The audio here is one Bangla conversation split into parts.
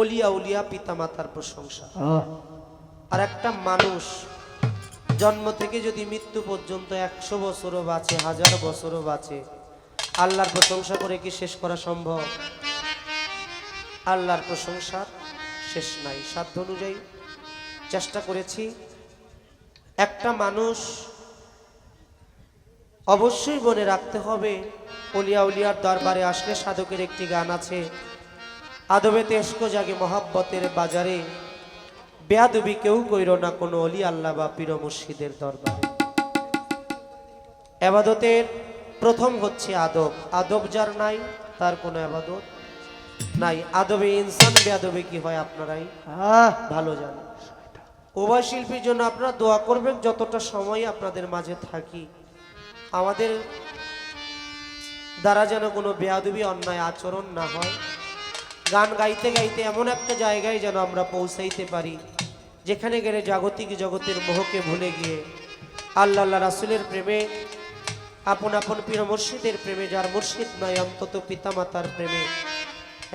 অলিয়া উলিয়া পিতামাতার প্রশংসা। আর একটা মানুষ জন্ম থেকে যদি মৃত্যু পর্যন্ত একশো বছরও বাঁচে হাজার বছরও বাঁচে আল্লাহর প্রশংসা করে কি শেষ করা সম্ভব? আল্লাহর প্রশংসার শেষ নাই। সাধ্য অনুযায়ী চেষ্টা করেছি। একটা মানুষ অবশ্যই মনে রাখতে হবে অলিয়া উলিয়ার দরবারে আসলে সাধকের একটি গান আছে আদবে তেস্ক জাগে মহাব্বতের বাজারে। বেয়াদবি কেউ কইর না কোনো অলি আল্লাহ বা পীর মুর্শিদের দরবারে। আবাদতের প্রথম হচ্ছে আদব। আদব যার নাই তার কোনো আবাদত নাই। আদবে ইনসান বেয়াদবে কি হয় আপনারাই? আহ, ভালো জানেন। উভয় শিল্পীর জন্য আপনারা দোয়া করবেন যতটা সময় আপনাদের মাঝে থাকি। আমাদের দ্বারা যেন কোনো বেয়াদবি অন্যায় আচরণ না হয়। গান গাইতে গাইতে এমন একটা জায়গায় যেন আমরা পৌঁছাইতে পারি, যেখানে গেলে জাগতিক জগতের মোহকে ভুলে গিয়ে আল্লাহ আল্লাহ রাসুলের প্রেমে, আপন আপন পীর মুর্শিদের প্রেমে, যার মুর্শিদ নয় অন্তত পিতামাতার প্রেমে,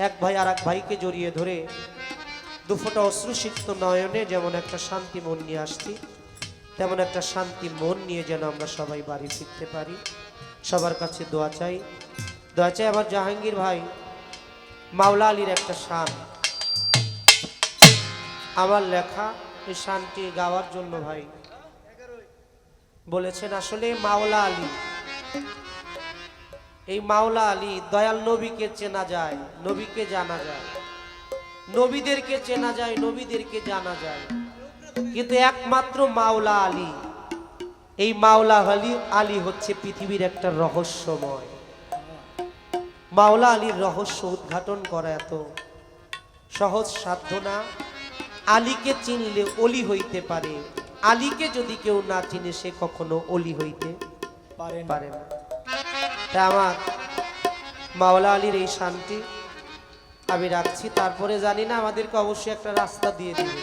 এক ভাই আর এক ভাইকে জড়িয়ে ধরে দুফোটা অশ্রুসিক্ত নয়নে যেমন একটা শান্তি মন নিয়ে আসছি, তেমন একটা শান্তি মন নিয়ে যেন আমরা সবাই বাড়ি ফিরতে পারি। সবার কাছে দোয়া চাই। দোয়া চাই আমার জাহাঙ্গীর ভাই মাওলা আলীর একটা শান। আমার লেখা এই শানটি গাওয়ার জন্য ভাই। বলেছেন আসলে মাওলা আলী। এই মাওলা আলী দয়াল নবীকে চেনা যায়, নবীকে জানা যায়। নবীদেরকে চেনা যায়, নবীদেরকে জানা যায়। কিন্তু একমাত্র মাওলা আলী, এই মাওলা আলী আলী হচ্ছে পৃথিবীর একটা রহস্যময়। মাওলা আলীর রহস্য উদ্ঘাটন করা এত সহজ সাধ্য না। আলীকে চিনলে অলি হইতে পারে। আলীকে যদি কেউ না চিনে সে কখনো অলি হইতে পারে না। তা আমার মাওলা আলীর এই শান্তি আমি রাখছি। তারপরে জানি না আমাদেরকে অবশ্যই একটা রাস্তা দিয়ে দিবে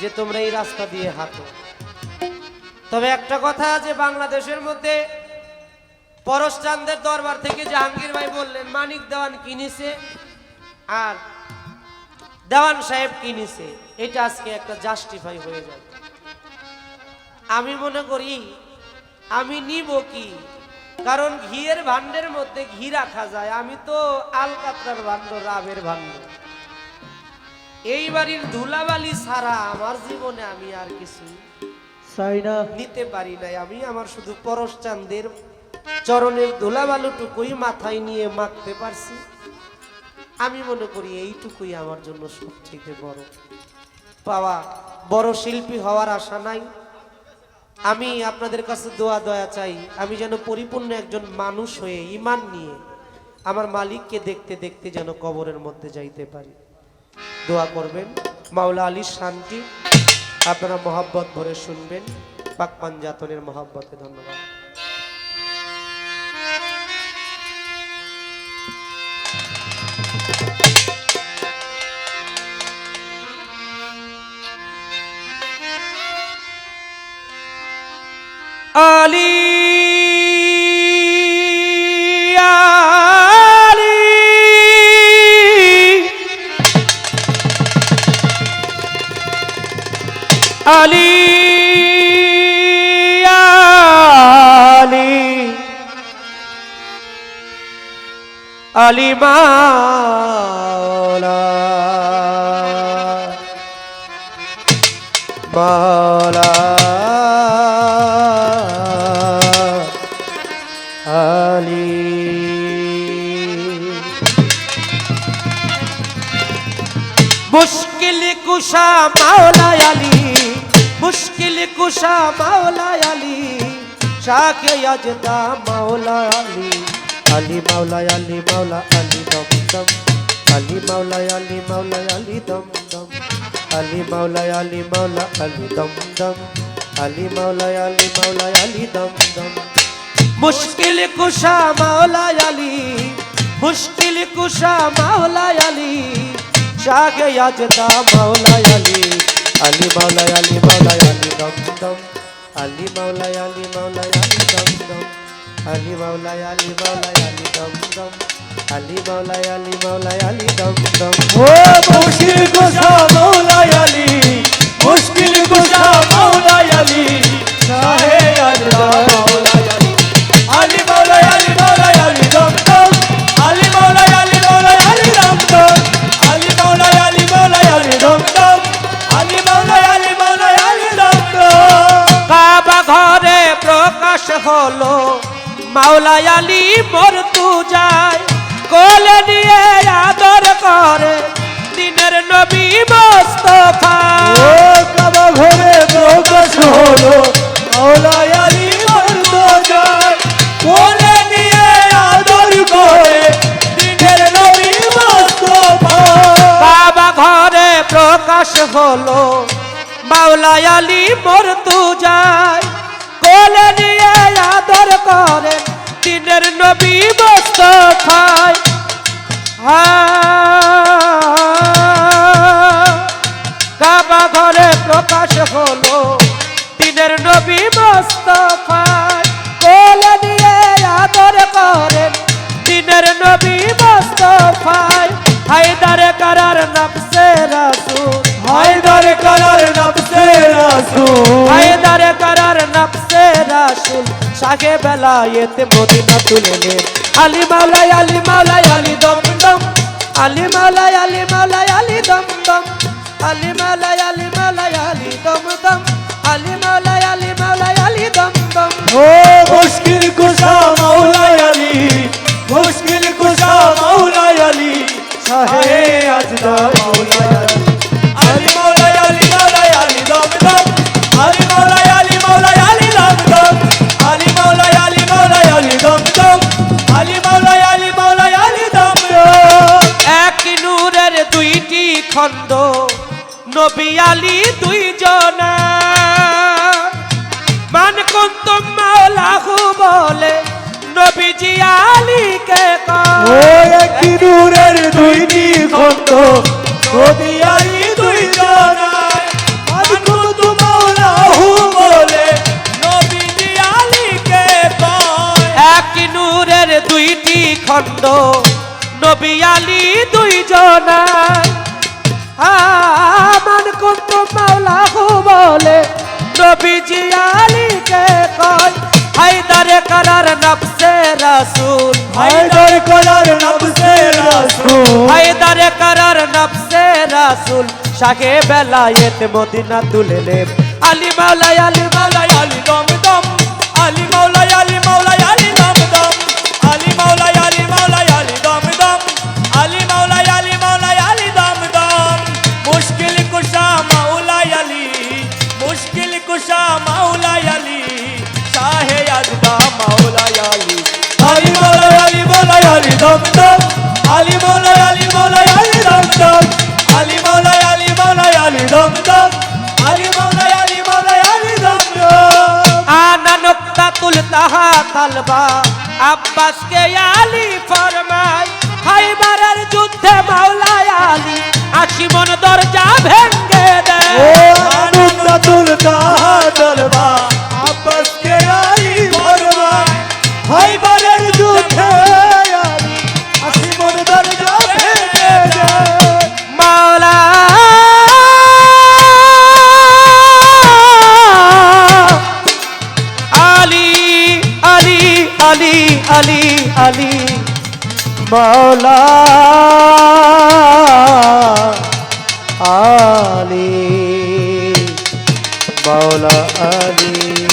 যে তোমরা এই রাস্তা দিয়ে হাঁটো। তবে একটা কথা যে বাংলাদেশের মধ্যে পরশচান্দের দরবার থেকে জাহাঙ্গীর ভাই বললেন মানিক দেওয়ান কিনেছে আর দেওয়ান সাহেব কিনেছে এটা আজকে একটা জাস্টিফাই হয়ে যাবে আমি মনে করি আমি নিব কি? কারণ ঘিয়ের ভান্ডের মধ্যে ঘি রাখা যায় আমি তো আলকাতরার ভান্ড রাবের ভান্ড এই বাড়ির ধুলাবালি ছাড়া আমার জীবনে আমি আর কিছু নিতে পারি নাই। আমি আমার শুধু পরশ চান্দের চরণের ধুলাবালুটুকুই মাথায় নিয়ে মাখতে পারছি। আমি মনে করি এইটুকুই আমার জন্য সবথেকে বড়। পাওয়া বড় শিল্পী হওয়ার আশা নাই। আমি আপনাদের কাছে দোয়া দয়া চাই, আমি যেন পরিপূর্ণ একজন মানুষ হয়ে ইমান নিয়ে আমার মালিককে দেখতে দেখতে যেন কবরের মধ্যে যাইতে পারি। দোয়া করবেন, মাওলা আলীর শান্তি, আপনারা মহাব্বত ভরে শুনবেন। পাকপান জাতনের মহাব্বতে ধন্যবাদ। আলী আলী। আলী আলী। আলী মুশকিল কুশা মাওলা আলী, মুশকিল কুশা মাওলা আলী, শাকে আজদা মাওলা আলী আলী মাওলা আলী মাওলা আলী দম দম, আলী মাওলা আলী মাওলা আলী দম দম, আলী মাওলা আলী মাওলা আলী দম দম, আলী মাওলা আলী মাওলা আলী দম দম। মুশকিল কুশা মাওলা আলী মুশকিল কুশা মাওলা আলী জাগে আজদা মাওলা আলী আলী মাওলা আলী মাওলা আলী দম দম আলী মাওলা আলী মাওলা আলী দম দম আলী মাওলা আলী মাওলা আলী দম দম আলী মাওলায় আলী মাওলায় আলী দম দম ও মুশকিল কুশা মৌলাই আলী মুশকিল কুশা মৌলাই আলী মাওলায় আলী মোর যায় কোলে নিয়ে আদর করে দিনের নবী মোস্তফা। কাবা ঘরে প্রকাশ হলো মৌলাই আলী যায় কোলে নিয়ে আদর করে দিনের নবী মুস্তাফা। বাবা ঘরে প্রকাশ হলো মাওলায় আলী মোর যায় কোলে নিয়ে আদর করে দিনের নবী মোস্তফায় কাবা ঘরে প্রকাশ হলো দিনের নবী দিনের নবী মোস্তফায় হায়দারে কারার নফসে রাসূল। হায়দার কালার নবসে রাসূল। হায়দারে কারার নফসে রাসূল। শাহে বেলায়েতে মদিনা তুলে আলী মাওলায় আলী মাওলায় আলী দম দম। আলী মাওলায় আলী মাওলায় আলী দম দম। আলী মাওলায় আলী মাওলায় আলী দম দম। আলী মাওলায় আলী মাওলায় আলী দম দম। ও মুশকিল কুশা মৌলাই আলী মুশকিল কুশা মৌলাই আলী শাহে আজদা মৌলাই আলী। আলী আলী আলী আলী আলী আলী আলী আলী আলী আলী আলী আলী খণ্ড নবী আলী দুই জনা মান কুন্তুম মাওলাহু বলে, নবীজি আলীকে ও কয় একটি নূরের দুইটি খন্ড, নবী আলী দুইটি খণ্ড নবী আলী দুই জনায় আমান কুন্তুম মাওলাহু বলে নবীজি আলীকে কয় হায়দারে কারার নবসে রাসুল। হায়দার করার নবসে রাসুল। হায়দার করার নবসে রাসুল। শাকে বেলায়েত মদিনা তুলে নেব। আলী মালাই আলী মালাই আলী দম দম তালবা আব্বাসকে আলী ফরমাই হাইবারের যুদ্ধে মাওলায় আলী আশিমন দরজা ভেঙ্গে দেয়। মাওলা আলী মাওলা আলী।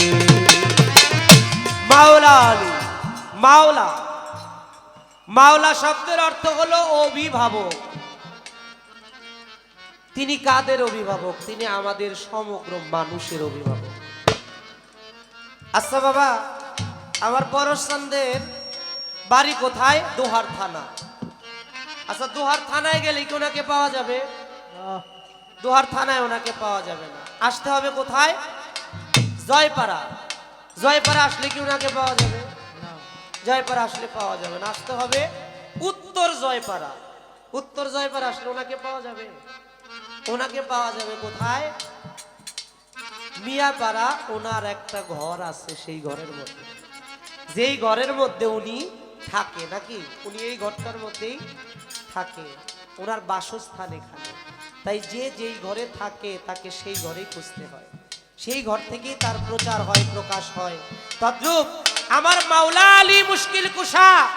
মাওলা আলী, মাওলা। মাওলা শব্দের অর্থ হলো অভিভাবক। তিনি কাদের অভিভাবক? তিনি আমাদের সমগ্র মানুষের অভিভাবক। আচ্ছা বাবা, আমার পরশচন্দের বাড়ি কোথায়? দোহার থানা। আচ্ছা দোহার থানায় গেলে কি ওনাকে পাওয়া যাবে? দোহার থানায় ওনাকে পাওয়া যাবে না। আসতে হবে কোথায়? জয়পাড়া। জয়পাড়া আসলে কি ওনাকে পাওয়া যাবে? জয়পাড়া আসলে পাওয়া যাবে না। আসতে হবে উত্তর জয়পাড়া। উত্তর জয়পাড়া আসলে ওনাকে পাওয়া যাবে? ওনাকে পাওয়া যাবে কোথায়? মিয়াপাড়া। ওনার একটা ঘর আছে সেই ঘরের মধ্যে। যেই ঘরের মধ্যে উনি থাকে নাকি? উনি এই ঘরটার মধ্যেই থাকে। ওনার বাসস্থান এখানে। তাই যে যেই ঘরে থাকে তাকে সেই ঘরেই খুঁজতে হয়। সেই ঘর থেকেই তার প্রচার হয় প্রকাশ হয়। তদ্রুপ আমার মাওলা আলী মুশকিল কুশা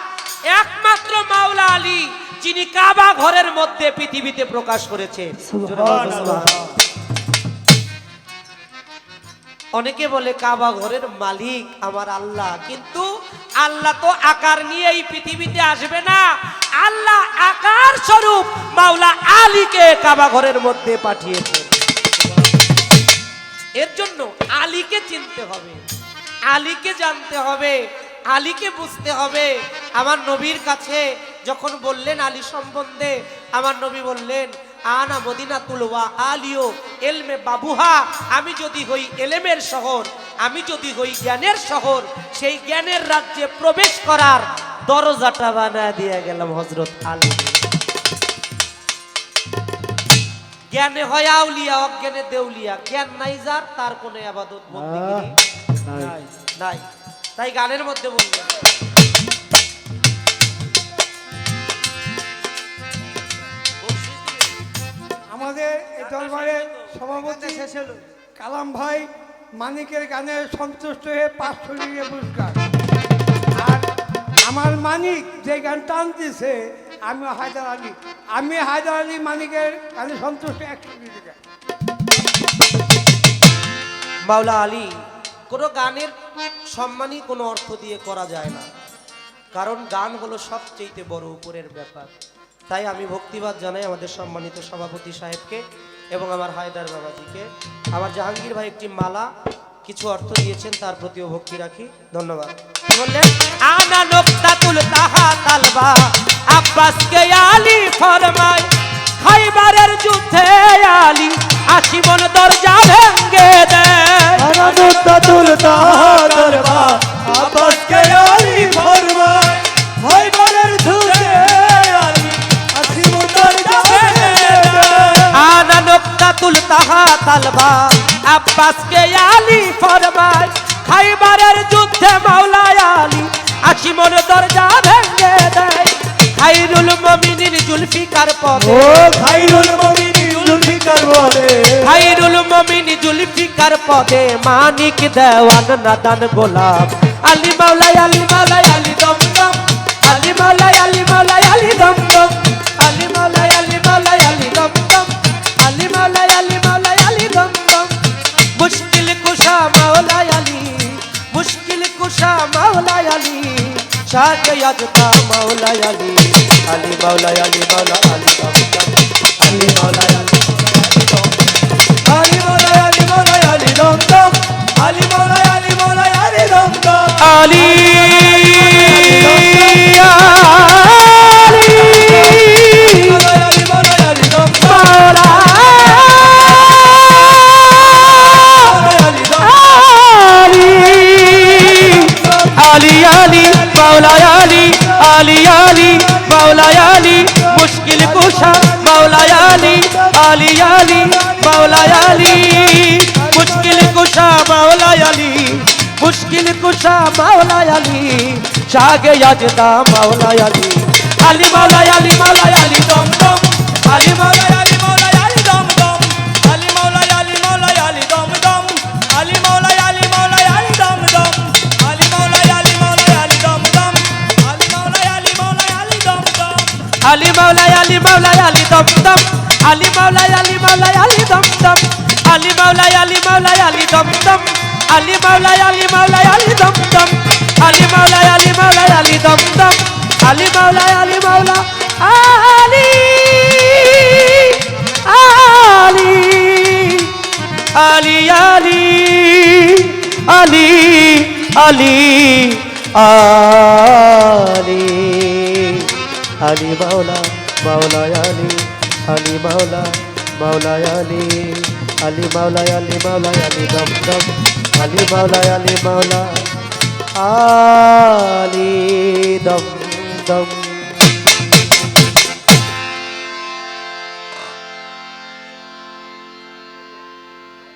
একমাত্র মাওলা আলী যিনি কাবা ঘরের মধ্যে পৃথিবীতে প্রকাশ করেছে অনেকে বলে কাবা ঘরের মালিক আমার আল্লাহ। কিন্তু আল্লাহ তো আকার নিয়ে এই পৃথিবীতে আসবে না। আল্লাহ আকার স্বরূপ মাওলা আলীকে কাবা ঘরের মধ্যে পাঠিয়েছে। এর জন্য আলীকে চিনতে হবে, আলীকে জানতে হবে, আলীকে বুঝতে হবে। আমার নবীর কাছে যখন বললেন আলী সম্বন্ধে, আমার নবী বললেন, আনা মদিনা তুলওয়া আলিও এলমে বাবুহা, আমি যদি হই এলেমের শহর আমি যদি হই জ্ঞানের শহর সেই জ্ঞানের রাজ্যে প্রবেশ করার দরজাটা বানা দিয়ে গেলাম হজরত আলী। জ্ঞানে হয় আউলিয়া অজ্ঞানে দেউলিয়া। জ্ঞান নাই যার তার কোনো আবাদত নাই। তাই গানের মধ্যে বললেন আমাদের এই দরবারে সভাপতি কালাম ভাই মানিকের গানে সন্তুষ্ট হয়ে পাঁচশো টাকা পুরস্কার। আর আমার মানিক যে গান টানতেছে আমি হায়দার আলী। আমি হায়দার আলী মানিকের গানে সন্তুষ্ট একশো মাওলা আলী, কোনো গানের সম্মানই কোনো অর্থ দিয়ে করা যায় না। কারণ গান হলো সবচেয়ে বড় উপরের ব্যাপার। তাই আমি ভক্তিবাদ জানাই আমাদের সম্মানিত সভাপতি সাহেবকে। এবং আমার হায়দার বাবাজিকে। আমার জাহাঙ্গীর ভাই একটি মালা, কিছু অর্থ দিয়েছেন, তার প্রতিও ভক্তি রাখি। ধন্যবাদ। বললেন? আনা আলী। পদে ও খাইরুল মুমিনিন জুলফিকার বলে খাইরুল মমিন জুলফিকার পদে মানিক দেওয়ান নাদান গোলাপ। আলী মাওলায় আলী মাওলায় আলী দমদম। দম আলী মাওলায় আলী শাহ ইয়াজতা মাওলা আলী আলী মাওলা আলী মাওলা আলী আলী মাওলা আলী মাওলা আলী মাওলা আলী দম দম আলী মাওলা আলী মাওলা আলী দম দম আলী মাওলায় আলী আলী আলী, মাওলায় আলী, মুশকিল কুশা, মাওলায় আলী আলী আলী, মাওলায় আলী। মুশকিল কুশা, মাওলায় আলী, মুশকিল কুশা, মাওলায় আলী। শাগে ইয়াজদা মাওলায় আলী। আলী, মাওলায় দম দম। আলী, মাওলায় আলী মাওলায় আলী মাওলায় আলী দম দম আলী মাওলায় আলী মাওলায় আলী দম দম আলী মাওলায় আলী মাওলায় আলী দম দম আলী মাওলায় আলী মাওলায় আলী দম দম আলী মাওলায় আলী মাওলায় আলী দম দম আলী মাওলায় আলী মাওলা আলী আলী আলী আলী আলী আলী আলী हली बावला बावलायाली हली बावला बावलायाली हली बावलायाली बावलायाली गम गम. हली बावलायाली बावला आली दम दम.